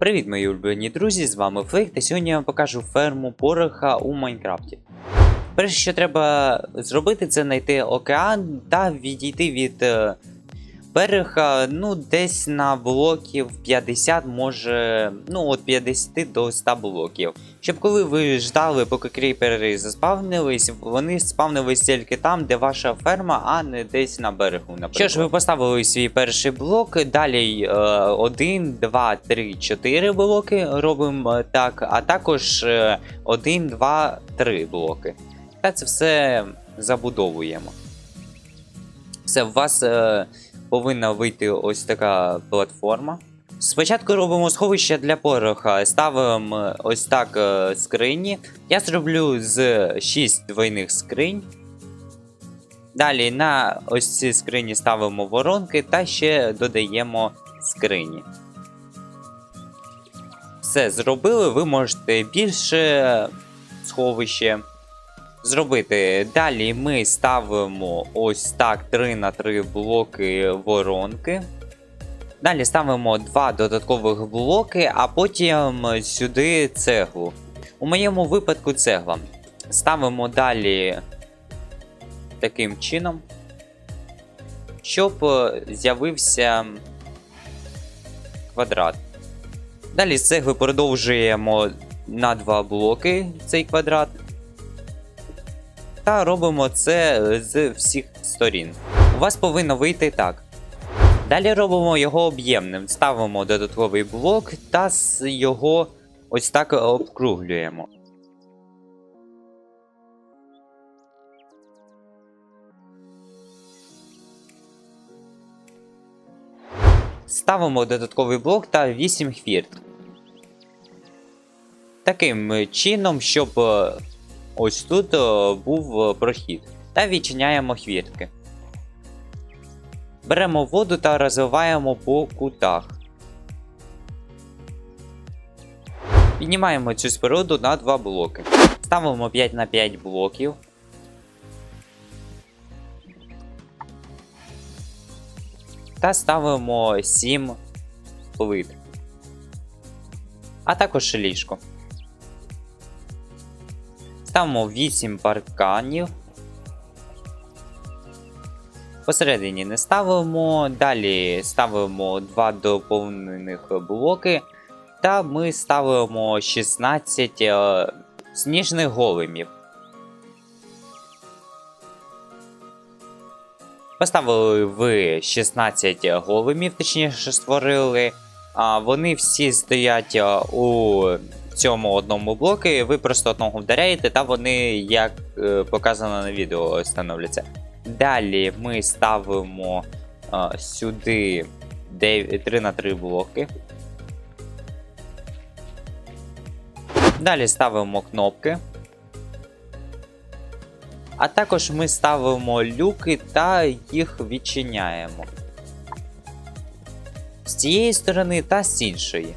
Привіт, мої улюблені друзі! З вами Флейк, та сьогодні я вам покажу ферму пороха у Майнкрафті. Перше, що треба зробити, це знайти океан та відійти від е, берега ну, десь на блоків 50, може, ну, від 50 до 100 блоків. Щоб коли ви ждали, поки кріпери заспавнились, вони спавнились тільки там, де ваша ферма, а не десь на берегу. Наприклад. Що ж, ви поставили свій перший блок, далі 1, 2, 3, 4 блоки робимо е, так, а також 1, 2, 3 блоки. Та це все забудовуємо. Все, у вас е, повинна вийти ось така платформа. Спочатку робимо сховище для пороха, ставимо ось так е, скрині. Я зроблю з 6 двойних скринь. Далі на ось ці скрині ставимо воронки та ще додаємо скрині. Все зробили, ви можете більше сховище зробити. Далі ми ставимо ось так 3 на 3 блоки воронки. Далі ставимо два додаткових блоки, а потім сюди цеглу. У моєму випадку цегла. Ставимо далі таким чином, щоб е, з'явився квадрат. Далі з цегли продовжуємо на два блоки цей квадрат. Та робимо це з всіх сторін. У вас повинно вийти так. Далі робимо його об'ємним, ставимо додатковий блок та його ось так обкруглюємо. Ставимо додатковий блок та 8 хвірт. Таким чином, щоб е, ось тут е, був е, прохід. Та відчиняємо хвіртки. Беремо воду та розвиваємо по кутах. Піднімаємо цю споруду на 2 блоки. Ставимо 5 на 5 блоків. Та ставимо 7 плит. А також ліжко. Ставимо 8 парканів. Посередині не ставимо. Далі ставимо 2 доповнених блоки. Та ми ставимо 16 е, сніжних големів. Поставили ви 16 големів, точніше створили. А вони всі стоять е, у цьому одному блоку. Ви просто одного вдаряєте, та вони, як е, показано на відео, становляться. Далі ми ставимо а, сюди 9, 3 на 3 блоки. Далі ставимо кнопки. А також ми ставимо люки та їх відчиняємо. З цієї сторони та з іншої.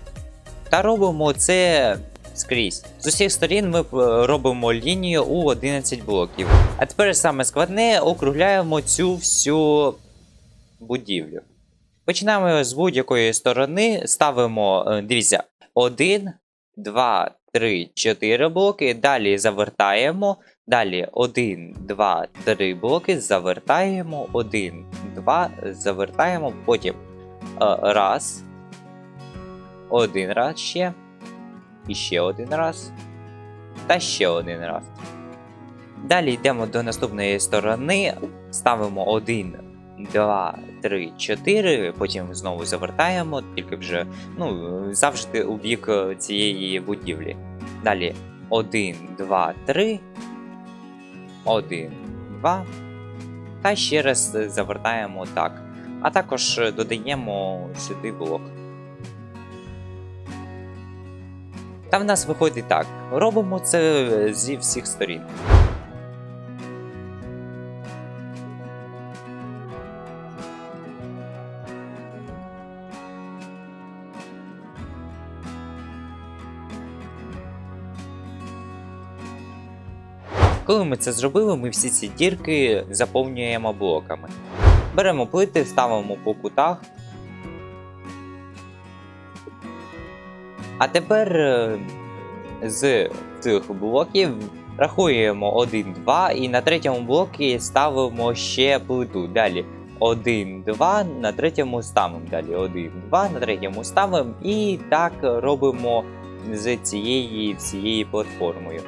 Та робимо це скрізь. З усіх сторін ми е, робимо лінію у 11 блоків. А тепер саме складне округляємо цю всю будівлю. Починаємо з будь-якої сторони, ставимо, е, дивіться, 1, 2, 3, 4 блоки. Далі завертаємо. Далі 1, 2, 3 блоки, завертаємо, 1, 2, завертаємо, потім е, раз. Один раз ще. І ще один раз. Та ще один раз. Далі йдемо до наступної сторони. Ставимо 1, 2, 3, 4. Потім знову завертаємо, тільки вже ну, завжди у бік цієї будівлі. Далі 1, 2, 3. 1, 2. Та ще раз завертаємо так. А також додаємо сюди блок. Та в нас виходить так. Робимо це зі всіх сторін. Коли ми це зробили, ми всі ці дірки заповнюємо блоками. Беремо плити, ставимо по кутах А тепер е, з цих блоків рахуємо 1, 2 і на третьому блокі ставимо ще плиту. Далі 1, 2, на третьому ставимо. Далі 1, 2, на третьому ставимо і так робимо з цієї всією платформою.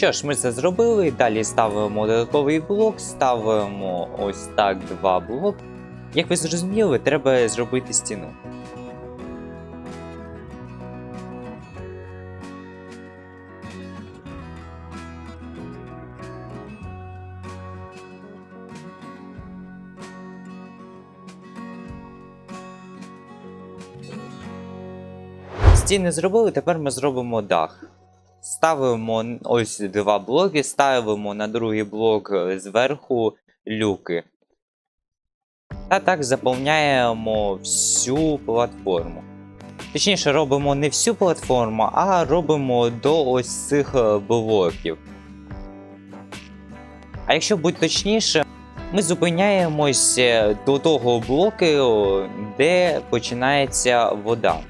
Що ж, ми це зробили. Далі ставимо додатковий блок, ставимо ось так два блоки. Як ви зрозуміли, треба зробити стіну. Стіни зробили, тепер ми зробимо дах. Ставимо ось два блоки, ставимо на другий блок е, зверху люки. Та так заповняємо всю платформу. Точніше, робимо не всю платформу, а робимо до ось цих е, блоків. А якщо бути точніше, ми зупиняємось е, до того блоку, де починається вода.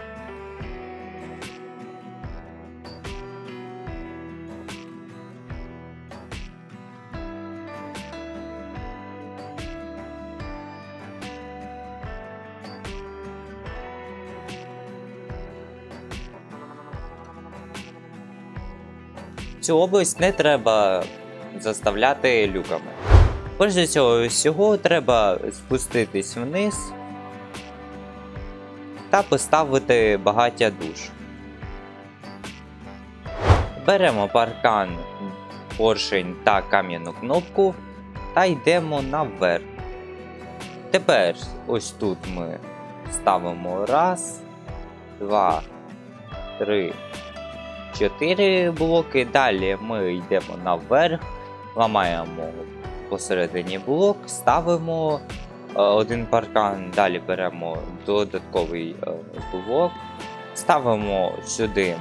Цю область не треба заставляти люками. Перш за цього всього треба спуститись вниз та поставити багаття душ. Беремо паркан, поршень та кам'яну кнопку та йдемо наверх. Тепер ось тут ми ставимо раз, два, три, 4 блоки. Далі ми йдемо наверх, ламаємо посередині блок, ставимо е, один паркан, далі беремо додатковий е, блок, ставимо сюди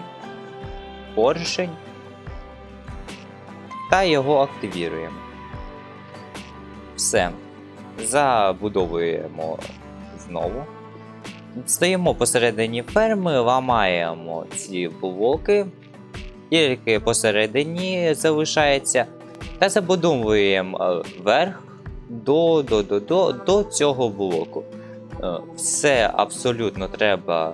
поршень та його активіруємо. Все. Забудовуємо знову. Стоїмо посередині ферми, ламаємо ці блоки, тільки посередині залишається, та забудовуємо е, верх до, до, до, до, до цього блоку. Е, Все абсолютно треба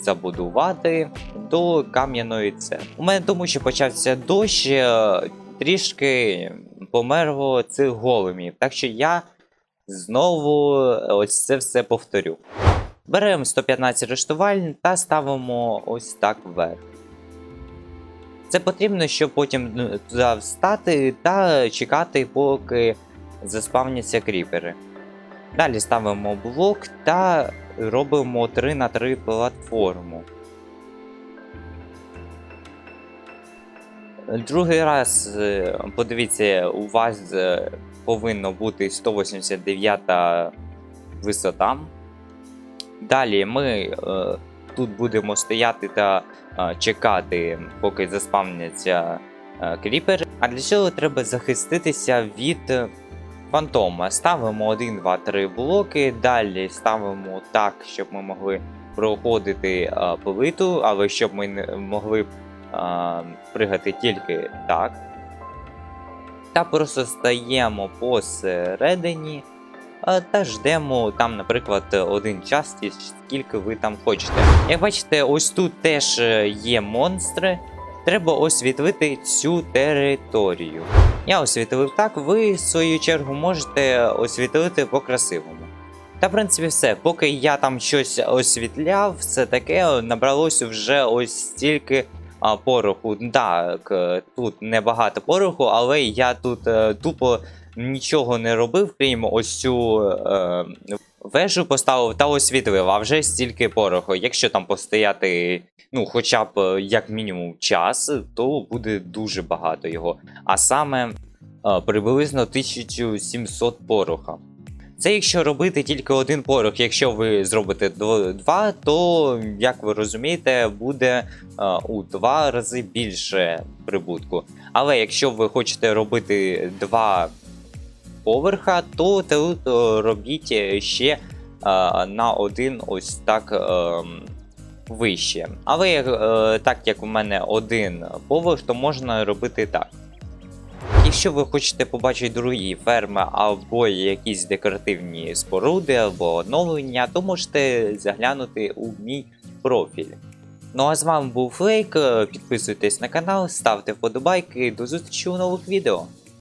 забудувати до кам'яної цегли. У мене тому, що почався дощ, е, трішки померло цих големів, так що я знову ось це все повторю. Беремо 115 рештувальн та ставимо ось так вверх. Це потрібно, щоб потім ну, туди встати та чекати, поки заспавняться кріпери. Далі ставимо блок та робимо 3 на 3 платформу. Другий раз, е, подивіться, у вас е, повинно бути 189 висота. Далі ми е, тут будемо стояти та е, чекати, поки заспавняться кріпери. А для цього треба захиститися від е, фантома. Ставимо 1, 2, 3 блоки, далі ставимо так, щоб ми могли проходити е, плиту, але щоб ми не могли е, пригати тільки так. Та просто стаємо посередині. А, Та ждемо там, наприклад, один час, скільки ви там хочете. Як бачите, ось тут теж е, є монстри. Треба освітлити цю територію. Я освітлив так, ви в свою чергу можете освітлити по-красивому. Та, в принципі, все. Поки я там щось освітляв, все таке набралось вже ось стільки а, пороху. Так, е, тут небагато пороху, але я тут е, тупо нічого не робив, крім ось цю е, вежу поставив та освітлив, а вже стільки пороху. Якщо там постояти, ну, хоча б е, як мінімум час, то буде дуже багато його. А саме е, приблизно 1700 пороха. Це якщо робити тільки один порох. Якщо ви зробите два, то, як ви розумієте, буде е, у два рази більше прибутку. Але якщо ви хочете робити два поверха, то тут е, робіть ще е, на один ось так е, вище. Але е, так як у мене один поверх, то можна робити так. Якщо ви хочете побачити другі ферми або якісь декоративні споруди або оновлення, то можете заглянути у мій профіль. Ну а з вами був Флейк. Підписуйтесь на канал, ставте вподобайки. До зустрічі у нових відео.